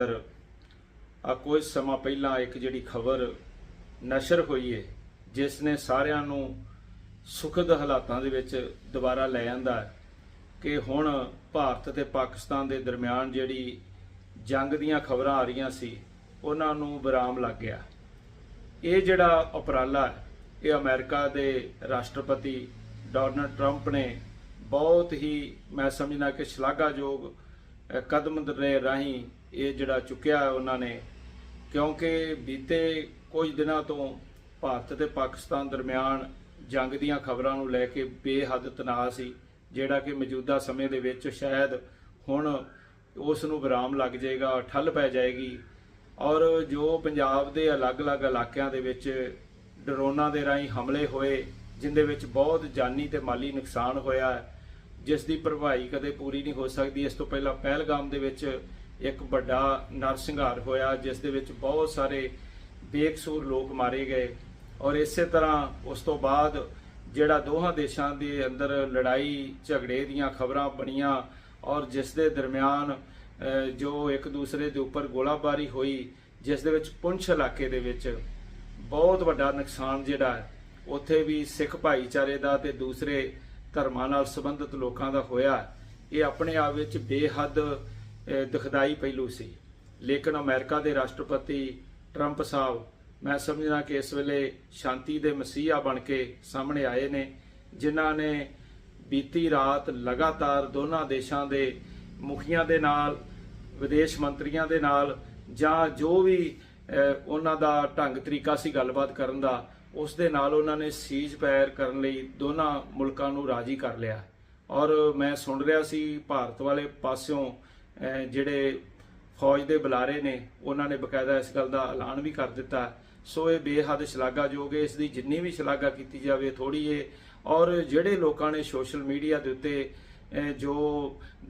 ਪਰ ਆ ਕੁਝ ਸਮਾਂ ਪਹਿਲਾਂ ਇੱਕ ਜਿਹੜੀ ਖਬਰ ਨਸ਼ਰ ਹੋਈ ਹੈ ਜਿਸ ਨੇ ਸਾਰਿਆਂ ਨੂੰ ਸੁਖਦ ਹਾਲਾਤਾਂ ਦੇ ਵਿੱਚ ਦੁਬਾਰਾ ਲੈ ਆਂਦਾ ਕਿ ਹੁਣ ਭਾਰਤ ਤੇ ਪਾਕਿਸਤਾਨ ਦੇ ਦਰਮਿਆਨ ਜਿਹੜੀ ਜੰਗ ਦੀਆਂ ਖਬਰਾਂ ਆ ਰਹੀਆਂ ਸੀ, ਉਹਨਾਂ ਨੂੰ ਵਿਰਾਮ ਲੱਗ ਗਿਆ। ਇਹ ਜਿਹੜਾ ਉਪਰਾਲਾ ਇਹ ਅਮਰੀਕਾ ਦੇ ਰਾਸ਼ਟਰਪਤੀ ਡੋਨਲਡ ਟਰੰਪ ਨੇ ਬਹੁਤ ਹੀ, ਮੈਂ ਸਮਝਣਾ ਕਿ ਸ਼ਲਾਘਾਯੋਗ ਕਦਮ ਦੇ ਰਾਹੀਂ ਇਹ ਜਿਹੜਾ ਚੁੱਕਿਆ ਹੈ ਉਹਨਾਂ ਨੇ, ਕਿਉਂਕਿ ਬੀਤੇ ਕੁਝ ਦਿਨਾਂ ਤੋਂ ਭਾਰਤ ਤੇ ਪਾਕਿਸਤਾਨ ਦਰਮਿਆਨ ਜੰਗ ਦੀਆਂ ਖਬਰਾਂ ਨੂੰ ਲੈ ਕੇ ਬੇਹੱਦ ਤਣਾਅ ਸੀ, ਜਿਹੜਾ ਕਿ ਮੌਜੂਦਾ ਸਮੇਂ ਦੇ ਵਿੱਚ ਸ਼ਾਇਦ ਹੁਣ ਉਸ ਨੂੰ ਵਿਰਾਮ ਲੱਗ ਜਾਏਗਾ, ਠੱਲ ਪੈ ਜਾਏਗੀ। ਔਰ ਜੋ ਪੰਜਾਬ ਦੇ ਅਲੱਗ-ਅਲੱਗ ਇਲਾਕਿਆਂ ਦੇ ਵਿੱਚ ਡਰੋਨਾਂ ਦੇ ਰਾਹੀਂ ਹਮਲੇ ਹੋਏ, ਜਿੰਦੇ ਵਿੱਚ ਬਹੁਤ ਜਾਨੀ ਤੇ ਮਾਲੀ ਨੁਕਸਾਨ ਹੋਇਆ, ਜਿਸ ਦੀ ਭਰਪਾਈ ਕਦੇ ਪੂਰੀ ਨਹੀਂ ਹੋ ਸਕਦੀ। ਇਸ ਤੋਂ ਪਹਿਲਾਂ ਪਹਿਲਗਾਮ ਦੇ ਵਿੱਚ ਇੱਕ ਵੱਡਾ ਨਰਸੰਹਾਰ ਹੋਇਆ, ਜਿਸ ਦੇ ਵਿੱਚ ਬਹੁਤ ਸਾਰੇ ਬੇਕਸੂਰ ਲੋਕ ਮਾਰੇ ਗਏ ਔਰ ਇਸੇ ਤਰ੍ਹਾਂ ਉਸ ਤੋਂ ਬਾਅਦ ਜਿਹੜਾ ਦੋਹਾਂ ਦੇਸ਼ਾਂ ਦੇ ਅੰਦਰ ਲੜਾਈ ਝਗੜੇ ਦੀਆਂ ਖਬਰਾਂ ਬਣੀਆਂ ਔਰ ਜਿਸ ਦੇ ਦਰਮਿਆਨ ਜੋ ਇੱਕ ਦੂਸਰੇ ਦੇ ਉੱਪਰ ਗੋਲਾਬਾਰੀ ਹੋਈ, ਜਿਸ ਦੇ ਵਿੱਚ ਪੁੰਛ ਇਲਾਕੇ ਦੇ ਵਿੱਚ ਬਹੁਤ ਵੱਡਾ ਨੁਕਸਾਨ ਜਿਹੜਾ ਹੈ, ਉੱਥੇ ਵੀ ਸਿੱਖ ਭਾਈਚਾਰੇ ਦਾ ਤੇ ਦੂਸਰੇ ਧਰਮਾਂ ਨਾਲ ਸੰਬੰਧਿਤ ਲੋਕਾਂ ਦਾ ਹੋਇਆ। ਇਹ ਆਪਣੇ ਆਪ ਵਿੱਚ ਬੇਹੱਦ ਦੁਖਦਾਈ ਪਹਿਲੂ ਸੀ। ਲੇਕਿਨ ਅਮਰੀਕਾ ਦੇ ਰਾਸ਼ਟਰਪਤੀ ਟਰੰਪ ਸਾਹਿਬ, ਮੈਂ ਸਮਝਦਾ ਕਿ ਇਸ ਵੇਲੇ ਸ਼ਾਂਤੀ ਦੇ ਮਸੀਹਾ ਬਣ ਕੇ ਸਾਹਮਣੇ ਆਏ ਨੇ, ਜਿਨ੍ਹਾਂ ਨੇ ਬੀਤੀ ਰਾਤ ਲਗਾਤਾਰ ਦੋਨਾਂ ਦੇਸ਼ਾਂ ਦੇ ਮੁਖੀਆਂ ਦੇ ਨਾਲ, ਵਿਦੇਸ਼ ਮੰਤਰੀਆਂ ਦੇ ਨਾਲ, ਜਾਂ ਜੋ ਵੀ ਉਹਨਾਂ ਦਾ ਢੰਗ ਤਰੀਕਾ ਸੀ ਗੱਲਬਾਤ ਕਰਨ ਦਾ, ਉਸ ਦੇ ਨਾਲ ਉਹਨਾਂ ਨੇ ਸੀਜ਼ ਪੈਰ ਕਰਨ ਲਈ ਦੋਨਾਂ ਮੁਲਕਾਂ ਨੂੰ ਰਾਜੀ ਕਰ ਲਿਆ। ਔਰ ਮੈਂ ਸੁਣ ਰਿਹਾ ਸੀ, ਭਾਰਤ ਵਾਲੇ ਪਾਸਿਓਂ ਜਿਹੜੇ ਫੌਜ ਦੇ ਬੁਲਾਰੇ ਨੇ, ਉਹਨਾਂ ਨੇ ਬਕਾਇਦਾ ਇਸ ਗੱਲ ਦਾ ਐਲਾਨ ਵੀ ਕਰ ਦਿੱਤਾ। ਸੋ ਇਹ ਬੇਹੱਦ ਸ਼ਲਾਘਾਯੋਗ ਹੈ, ਇਸ ਦੀ ਜਿੰਨੀ ਵੀ ਸ਼ਲਾਘਾ ਕੀਤੀ ਜਾਵੇ ਥੋੜੀ ਏ ਔਰ ਜਿਹੜੇ ਲੋਕਾਂ ਨੇ ਸੋਸ਼ਲ ਮੀਡੀਆ ਦੇ ਉੱਤੇ ਜੋ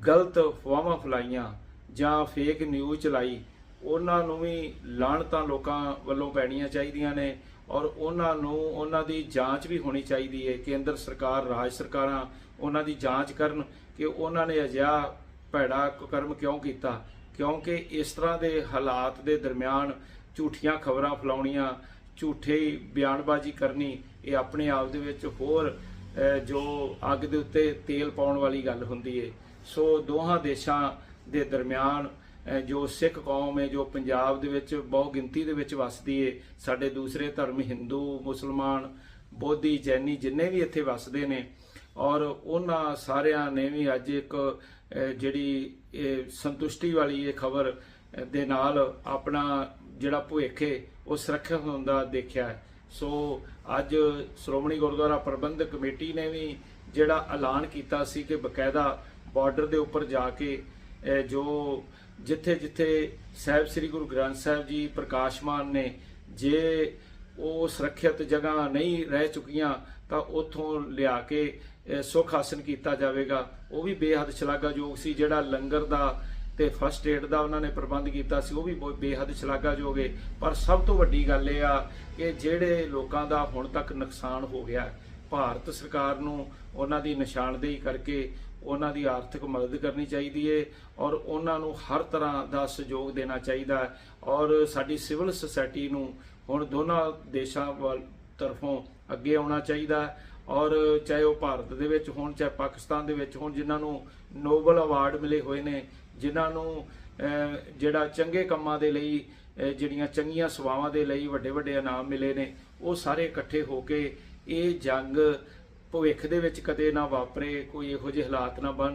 ਗਲਤ ਅਫਵਾਹਾਂ ਫਲਾਈਆਂ ਜਾਂ ਫੇਕ ਨਿਊਜ਼ ਚਲਾਈ, ਉਹਨਾਂ ਨੂੰ ਵੀ ਲਾਹਣਤਾਂ ਲੋਕਾਂ ਵੱਲੋਂ ਪੈਣੀਆਂ ਚਾਹੀਦੀਆਂ ਨੇ। ਔਰ ਉਹਨਾਂ ਨੂੰ, ਉਹਨਾਂ ਦੀ ਜਾਂਚ ਵੀ ਹੋਣੀ ਚਾਹੀਦੀ ਹੈ ਕੇਂਦਰ ਸਰਕਾਰ, ਰਾਜ ਸਰਕਾਰਾਂ ਉਹਨਾਂ ਦੀ ਜਾਂਚ ਕਰਨ ਕਿ ਉਹਨਾਂ ਨੇ ਅਜਿਹਾ ਭੈੜਾ ਕਰਮ ਕਿਉਂ ਕੀਤਾ? ਕਿਉਂਕਿ ਇਸ ਤਰ੍ਹਾਂ ਦੇ ਹਾਲਾਤ ਦੇ ਦਰਮਿਆਨ ਝੂਠੀਆਂ ਖਬਰਾਂ ਫੈਲਾਉਣੀਆਂ, ਝੂਠੇ ਬਿਆਨਬਾਜ਼ੀ ਕਰਨੀ, ਇਹ ਆਪਣੇ ਆਪ ਦੇ ਵਿੱਚ ਹੋਰ ਜੋ ਅੱਗ ਦੇ ਉੱਤੇ ਤੇਲ ਪਾਉਣ ਵਾਲੀ ਗੱਲ ਹੁੰਦੀ ਏ। ਸੋ ਦੋਹਾਂ ਦੇਸ਼ਾਂ ਦੇ ਦਰਮਿਆਨ ਜੋ ਸਿੱਖ ਕੌਮ ਹੈ ਜੋ ਪੰਜਾਬ ਦੇ ਵਿੱਚ ਬਹੁ ਗਿਣਤੀ ਦੇ ਵਿੱਚ ਵੱਸਦੀ ਏ, ਸਾਡੇ ਦੂਸਰੇ ਧਰਮ ਹਿੰਦੂ, ਮੁਸਲਮਾਨ, ਬੋਧੀ, ਜੈਨੀ ਜਿੰਨੇ ਵੀ ਇੱਥੇ ਵੱਸਦੇ ਨੇ ਔਰ ਉਹਨਾਂ ਸਾਰਿਆਂ ਨੇ ਵੀ ਅੱਜ ਇੱਕ ਜਿਹੜੀ, ਇਹ ਸੰਤੁਸ਼ਟੀ ਵਾਲੀ ਇਹ ਖਬਰ ਦੇ ਨਾਲ ਆਪਣਾ ਜਿਹੜਾ ਭੁੱਖ ਹੈ, ਉਹ ਸੁਰੱਖਿਅਤ ਹੁੰਦਾ ਦੇਖਿਆ ਹੈ। ਸੋ ਅੱਜ ਸ਼੍ਰੋਮਣੀ ਗੁਰਦੁਆਰਾ ਪ੍ਰਬੰਧਕ ਕਮੇਟੀ ਨੇ ਵੀ ਜਿਹੜਾ ਐਲਾਨ ਕੀਤਾ ਸੀ ਕਿ ਬਕਾਇਦਾ ਬਾਰਡਰ ਦੇ ਉੱਪਰ ਜਾ ਕੇ ਜੋ ਜਿੱਥੇ ਜਿੱਥੇ ਸਾਹਿਬ ਸ੍ਰੀ ਗੁਰੂ ਗ੍ਰੰਥ ਸਾਹਿਬ ਜੀ ਪ੍ਰਕਾਸ਼ਮਾਨ ਨੇ, ਜੇ ਉਹ ਸੁਰੱਖਿਅਤ ਜਗ੍ਹਾ ਨਹੀਂ ਰਹਿ ਚੁੱਕੀਆਂ ਤਾਂ ਉੱਥੋਂ ਲਿਆ ਕੇ ਅਹ, ਸੁੱਖ ਹਾਸਨ ਕੀਤਾ ਜਾਵੇਗਾ। ਉਹ ਵੀ ਬੇਹੱਦ ਸ਼ਲਾਘਾਯੋਗ ਸੀ ਜਿਹੜਾ ਲੰਗਰ ਦਾ ਤੇ ਫਸਟ ਏਡ ਦਾ ਉਹਨਾਂ ਨੇ ਪ੍ਰਬੰਧ ਕੀਤਾ ਸੀ ਉਹ ਵੀ ਬੇਹੱਦ ਸ਼ਲਾਘਾਯੋਗ ਹੈ ਪਰ ਸਭ ਤੋਂ ਵੱਡੀ ਗੱਲ ਇਹ ਆ ਕਿ ਜਿਹੜੇ ਲੋਕਾਂ ਦਾ ਹੁਣ ਤੱਕ ਨੁਕਸਾਨ ਹੋ ਗਿਆ ਭਾਰਤ ਸਰਕਾਰ ਨੂੰ ਉਹਨਾਂ ਦੀ ਨਿਸ਼ਾਨਦੇਹੀ ਕਰਕੇ ਉਹਨਾਂ ਦੀ ਆਰਥਿਕ ਮਦਦ ਕਰਨੀ ਚਾਹੀਦੀ ਹੈ ਔਰ ਉਹਨਾਂ ਨੂੰ ਹਰ ਤਰ੍ਹਾਂ ਦਾ ਸਹਿਯੋਗ ਦੇਣਾ ਚਾਹੀਦਾ ਔਰ ਸਾਡੀ ਸਿਵਲ ਸੁਸਾਇਟੀ ਨੂੰ ਹੁਣ ਦੋਨਾਂ ਦੇਸ਼ਾਂ ਵੱਲ ਤਰਫੋਂ ਅੱਗੇ ਆਉਣਾ ਚਾਹੀਦਾ ਔਰ ਚਾਹੇ ਉਹ ਭਾਰਤ ਦੇ ਵਿੱਚ ਹੋਣ, ਚਾਹੇ ਪਾਕਿਸਤਾਨ ਦੇ ਵਿੱਚ ਹੋਣ, ਜਿਨ੍ਹਾਂ ਨੂੰ ਨੋਬਲ ਅਵਾਰਡ ਮਿਲੇ ਹੋਏ ਨੇ, ਜਿਨ੍ਹਾਂ ਨੂੰ ਜਿਹੜਾ ਚੰਗੇ ਕੰਮਾਂ ਦੇ ਲਈ ਜਿਹੜੀਆਂ ਚੰਗੀਆਂ ਸੇਵਾਵਾਂ ਦੇ ਲਈ ਵੱਡੇ ਵੱਡੇ ਇਨਾਮ ਮਿਲੇ ਨੇ, ਉਹ ਸਾਰੇ ਇਕੱਠੇ ਹੋ ਕੇ ਇਹ ਜੰਗ ਭਵਿੱਖ ਦੇ ਵਿੱਚ ਕਦੇ ਨਾ ਵਾਪਰੇ ਕੋਈ ਇਹੋ ਜਿਹੇ ਹਾਲਾਤ ਨਾ ਬਣ।